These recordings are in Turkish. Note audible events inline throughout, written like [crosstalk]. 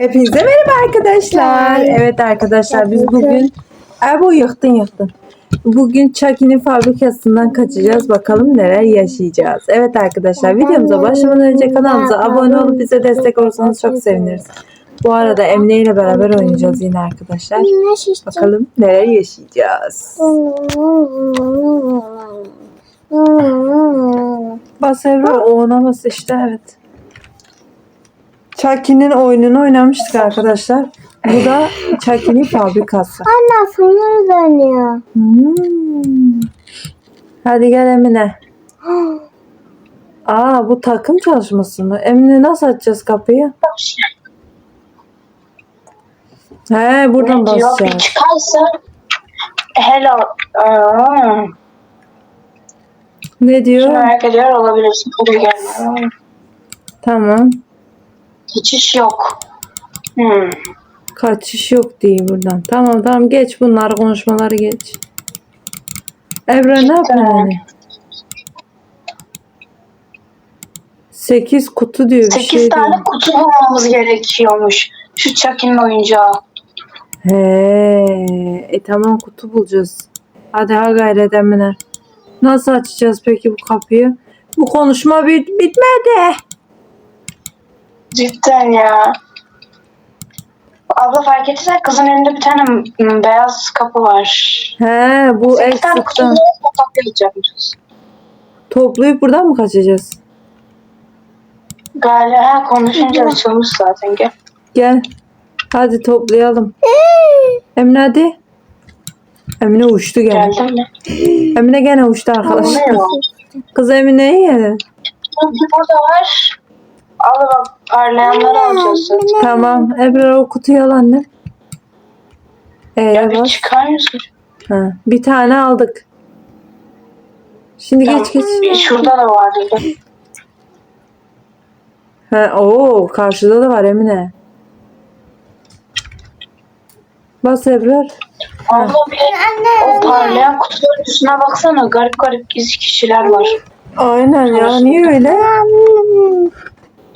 Hepinize merhaba arkadaşlar. Evet arkadaşlar biz bugün Ebo yıktın yıktın. Bugün Chucky'nin fabrikasından kaçacağız. Bakalım neler yaşayacağız. Evet arkadaşlar videomuza başlamadan önce kanalımıza abone olup bize destek olursanız çok seviniriz. Bu arada Emine ile beraber oynayacağız yine arkadaşlar. Bakalım neler yaşayacağız. [laughs] Bas Ebru o ona bas işte evet. Chucky'nin oyununu oynamıştık arkadaşlar. Bu da Chucky'nin fabrikası. Anne sonra dönüyor. Hmm. Hadi gel Emine. [gasps] Aa bu takım çalışması mı? Emine nasıl açacağız kapıyı? He buradan basacağız. çıkarsa hello. Aa, Ne diyor? merak ediyor olabilirsin. Tamam. Geçiş yok. Hmm. Kaçış yok diye buradan. Tamam tamam geç bunları konuşmaları geç. Ebra ne yapıyor yani? 8 kutu diyor bir 8 şey tane diyor. kutu bulmamız gerekiyormuş. Şu Chucky'nin oyuncağı. He, e tamam kutu bulacağız. Hadi ha gayret Emine. Nasıl açacağız peki bu kapıyı? Bu konuşma bit bitmedi. Cidden ya. Abla fark etsen kızın elinde bir tane beyaz kapı var. He bu 8 tane kutu eksikten. toplayacakmışız. Toplayıp buradan mı kaçacağız? Galiba ha, konuşunca açılmış zaten gel. Gel. Hadi toplayalım. Emine hadi. Emine uçtu gene. Geldin mi? Emine gene uçtu arkadaşlar. Olmuyor. Kız Emine'yi yedi. Burada var. Al bak parlayanları alacağız. Tamam. Ebrar o kutuyu al anne. Ee, Ya bir çıkar mısın? Ha, bir tane aldık. Şimdi Tamam. geç geç. Bir şurada da vardı. Ha, oo, karşıda da var Emine. Bas Ebrar. Abla bir o parlayan kutuların üstüne baksana. Garip garip gizli kişiler var. Aynen ya. Niye öyle?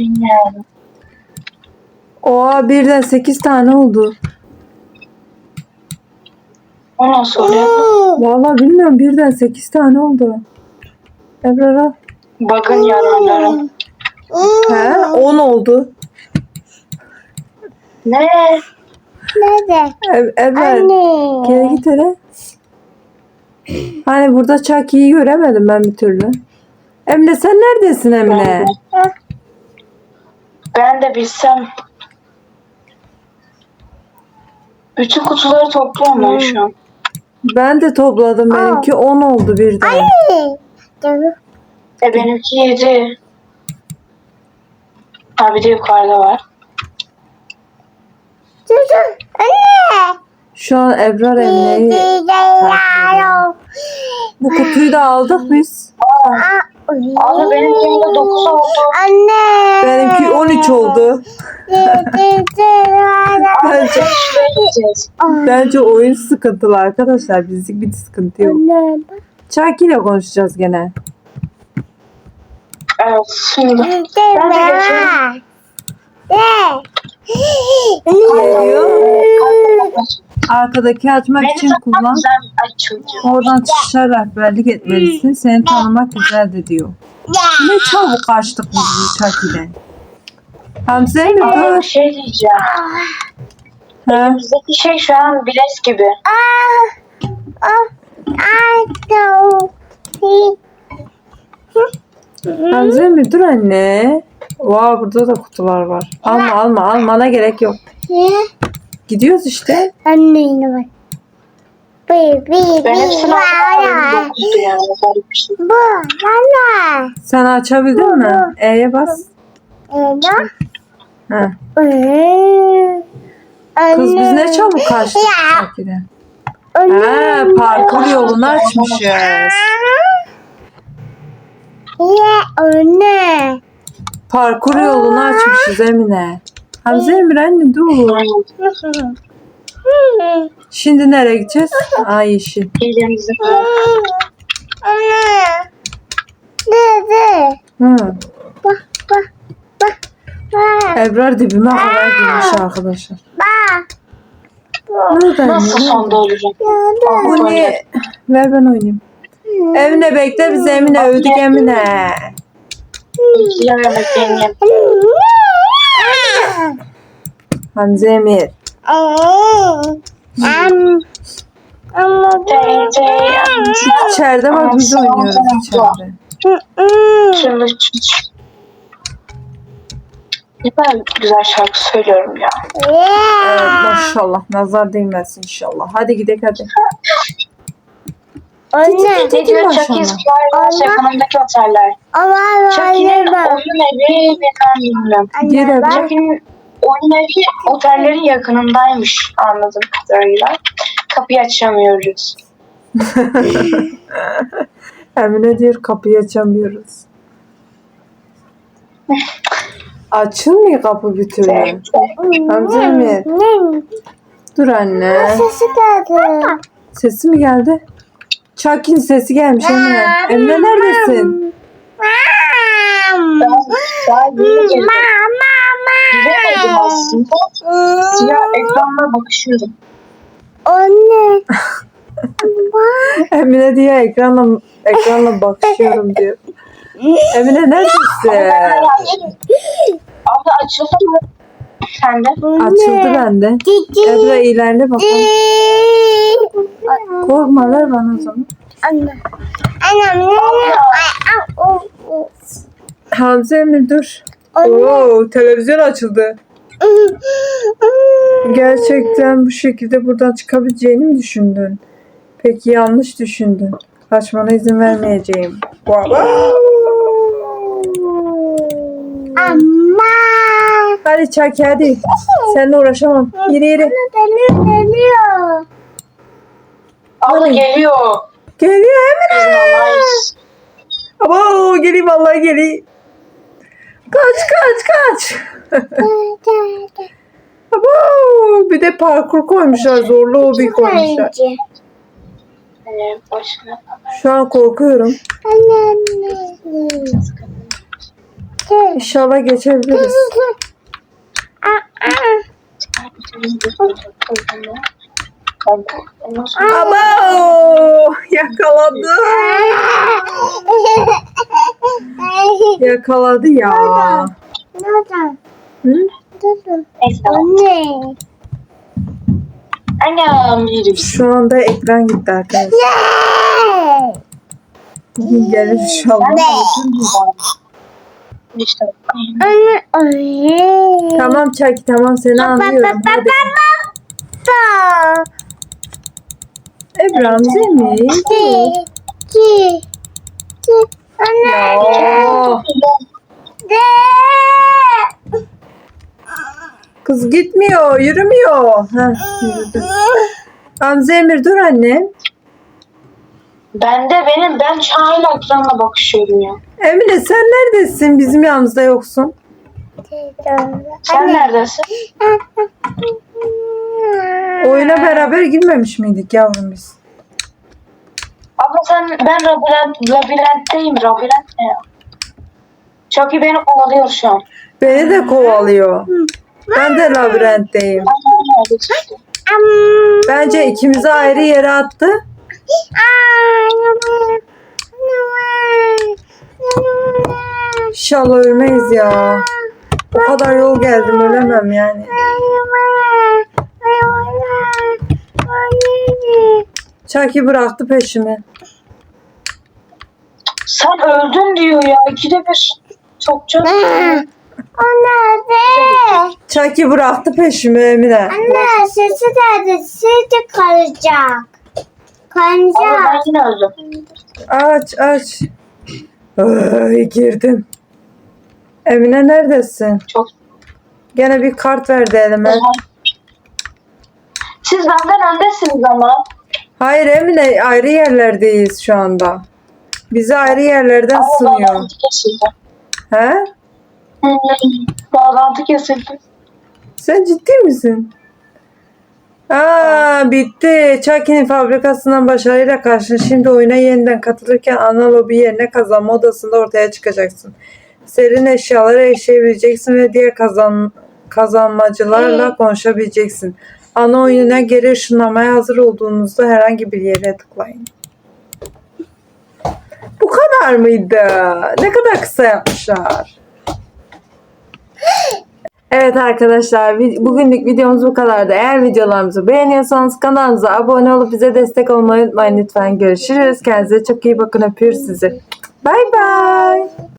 Bilmiyorum. Oha birden 8 tane oldu. O nasıl oluyor? Vallahi bilmiyorum birden 8 tane oldu. Ebrar al. Bug'ın yararları. He 10 oldu. Ne? Nerede? E- Ebrar. Anne. Geri git hele. Hani burada Chucky'yi göremedim ben bir türlü. Emine sen neredesin Emine? Ben de bilsem. Bütün kutuları topluyorum ben şu an. Ben de topladım benimki 10 oldu birden. Canım. E benimki 7. Ha bir de yukarıda var. Çocuğum. Anne. Şu an Ebrar Emine'yi bu kutuyu da aldık biz. Abla benimkinde 9 oldu. Anne. Benimki 13 oldu. Bence, bence oyun sıkıntılı arkadaşlar. Bizlik bir sıkıntı yok. Chucky ile konuşacağız gene. Evet şimdi. Ben de geçeyim. Arkadaki açmak Beni için kullan. Oradan çıkışa rehberlik etmelisin. Seni tanımak güzeldi diyor. Ne çabuk kaçtık biz bu Chucky'den. Hamza mi Ama bir şey diyeceğim. Ha? Bizdeki şey şu an biles gibi. Hamza mi dur anne? Wow burada da kutular var. Alma alma almana gerek yok. Gidiyoruz işte. Anne bak. Bir, bir, Ben hepsini yani. Garip bir şey. Bu. Sen açabildin mi? E'ye bas. Eda. Ha. Anne. Kız biz ne çabuk kaçtık Chucky'den. Ha, parkur yolunu açmışız. Ya anne. Parkur yolunu açmışız Emine. Hamza Emir anne dur. Şimdi nereye gideceğiz? [laughs] Ay yeşil. Hilemizi Anne. Ne de? Hı. Bak bak bak. Bak. Ebrar dibime kadar girmiş arkadaşlar. Bak. Nereden Nasıl ya? sonda öleceğim? Bu niye? Ver ben oynayayım. Emine bekle bizi Emine öldük Emine. Yarın bekleyeyim. Hamza Emir. İçeride bak biz oynuyoruz içeride. Şimdi ne kadar güzel şarkı söylüyorum ya. Evet maşallah nazar değmesin inşallah. Hadi gidelim hadi. Anne. Ne diyor Square yakınındaki oteller. Bak. oyun evi ben bilmiyorum. Gir Anne Ebrar. bak. Chucky'nin oyun evi otellerin yakınındaymış anladığım kadarıyla. Kapıyı açamıyoruz. [laughs] Emine diyor kapıyı açamıyoruz. Açılmıyor kapı bir türlü. Hamza Emir. Ne? Dur anne. Sesi geldi. Sesi mi geldi? Çakin sesi gelmiş Emine. Emine neredesin? Ben daha Giremedim aslında. Siyah ekranla bakışıyorum. Anne. [laughs] Emine diye ekranla ekranla bakışıyorum diyor. Emine neredesin? Abla açıldı mı? Sen de. Açıldı bende. Ebra ilerle bakalım. Korkma ver bana o zaman. Anne. Anne. Anne. Hamza Emir dur. Oo, televizyon açıldı. Gerçekten bu şekilde buradan çıkabileceğini mi düşündün? Peki yanlış düşündün. Kaçmana izin vermeyeceğim. Wow. Amma. Hadi Çaki hadi. Seninle uğraşamam. Yürü yürü. Geliyor geliyor. Abla geliyor. Geliyor Emine. Nice. Abo geliyor vallahi geliyor. Kaç kaç kaç. Abo bir de parkur koymuşlar. Zorlu hobi koymuşlar. Şu an korkuyorum. İnşallah geçebiliriz. Abo yakaladı. [laughs] [laughs] Yakaladı ya. Nereden? Hı? Nereden? Anne. Yedim. Şu anda ekran gitti arkadaşlar. Gelir inşallah. İşte. Anne. Anne. Tamam Çaki tamam seni anlıyorum. Hadi. Ebram Zemir. Anne. De. kız gitmiyor, yürümüyor. Yürüdü. Hamza Emir dur annem. Ben de benim ben çağıyla ekranla bakışıyorum ya. Emine sen neredesin? Bizim yanımızda yoksun. Sen neredesin? Oyuna beraber girmemiş miydik yavrum biz? Abla sen ben labirent, labirentteyim. Labirent? Chucky beni kovalıyor şu an. Beni de kovalıyor. Ben de labirentteyim. Bence ikimizi ayrı yere attı. İnşallah ölmeyiz ya. O kadar yol geldim ölemem yani. Çaki bıraktı peşimi. Sen öldün diyor ya. İkide bir sokacak. Anne. Çaki bıraktı peşimi Emine. Anne sesi geldi. Sesi kalacak. Ama Kalacak. ben yine öldüm. Aç aç. Ay, girdim. Emine neredesin? Çok. Gene bir kart verdi elime. Siz benden öndesiniz ama. Hayır Emine ayrı yerlerdeyiz şu anda. Bizi ayrı yerlerden Ama sınıyor. bağlantı kesildi. He? Hmm, Bağlantı kesildi. Sen ciddi misin? Aa bitti. Chucky'nin fabrikasından başarıyla karşın. Şimdi oyuna yeniden katılırken ana lobi yerine kazanma odasında ortaya çıkacaksın. Serin eşyalara erişebileceksin ve diğer kazan kazanmacılarla konuşabileceksin. Ana oyununa geri ışınlamaya hazır olduğunuzda herhangi bir yere tıklayın. Kadar mıydı? Ne kadar kısa yapmışlar. Evet arkadaşlar bugünlük videomuz bu kadardı. Eğer videolarımızı beğeniyorsanız kanalımıza abone olup bize destek olmayı unutmayın lütfen. Görüşürüz. Kendinize çok iyi bakın. Öpüyoruz sizi. Bay bay.